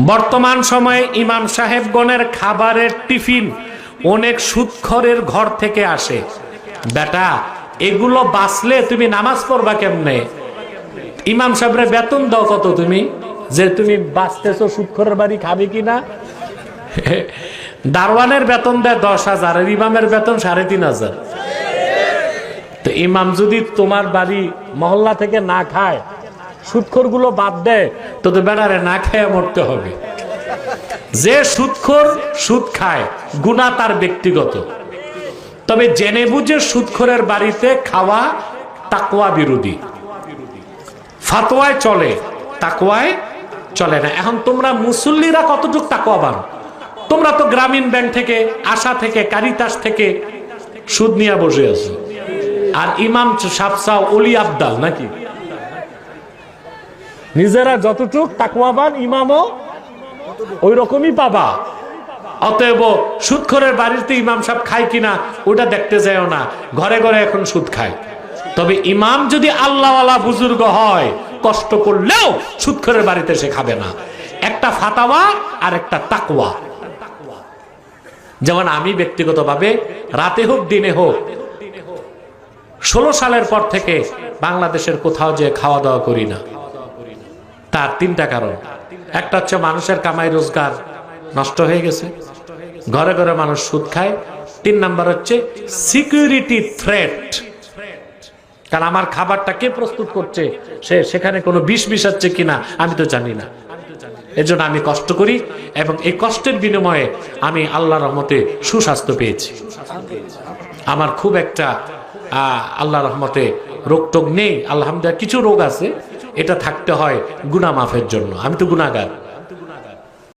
বর্তমান সময়ে ইমাম সাহেবগণের খাবারের টিফিন অনেক সুৎখরের ঘর থেকে আসে। বেটা, এগুলো বাঁচলে তুমি নামাজ পড়বা কেমনে? ইমাম সাহেবরে বেতন দাও কত তুমি? যে তুমি বাঁচতেছো সুৎখরের বাড়ি খাবে কিনা? দারওয়ানের বেতন দেয় দশ হাজার, আর ইমামের বেতন সাড়ে তিন হাজার। তো ইমাম যদি তোমার বাড়ি মহল্লা থেকে না খায় সুৎখরগুলো বাদ দেয় তো তো বেড়ারে না খেয়ে মরতে হবে। যে সুৎখর সুদ খায়, গুণা তার ব্যক্তিগত। তবে জেনে বুঝে সুৎখরের বাড়িতে খাওয়া তাকওয়া বিরোধী। ফাতোয়ায় চলে, তাকওয়ায় চলে না। এখন তোমরা মুসল্লিরা কতটুক তাকওয়াবান? তোমরা তো গ্রামীণ ব্যাংক থেকে, আশা থেকে, কারিতাস থেকে সুদ নিয়ে বসে আছো। আর ইমাম সাপসাও অলি আবদাল নাকি? নিজেরা যতটুক তাকওয়াবান, ইমামও ওই রকমই পাবা। অতএব সুদখোরের বাড়িতে ইমাম সাহেব খায় কিনা, ওটা দেখতে যায়ও না। ঘরে ঘরে এখন সুদ খায়। তবে ইমাম যদি আল্লাহওয়ালা বুজুর্গ হয়, কষ্ট করলেও সুদখোরের বাড়িতে সে খাবে না। একটা ফাতাওয়া আর একটা তাকওয়া। যেমন আমি ব্যক্তিগতভাবে রাতে হোক, দিনে হোক, ষোলো সালের পর থেকে বাংলাদেশের কোথাও যে খাওয়া দাওয়া করি না। তার তিনটা কারণ। একটা হচ্ছে মানুষের কামাই রোজগার নষ্ট হয়ে গেছে। ঘরে ঘরে মানুষ সুদ খায়। তিন নাম্বার হচ্ছে সিকিউরিটি থ্রেট কারণ আমার খাবারটা কে প্রস্তুত করছে? সে সেখানে কোনো বিষ মিশাচ্ছে কিনা আমি তো জানি না। এজন্য আমি কষ্ট করি এবং এই কষ্টের বিনিময়ে আমি আল্লাহ রহমতে সুস্বাস্থ্য পেয়েছি। আমার খুব একটা আল্লাহ রহমতে রোগ টোগ নেই। আলহামদুলিল্লাহ, কিছু রোগ আছে। এটা থাকতে হয় গুনা মাফের জন্য। আমি তো গুণাগার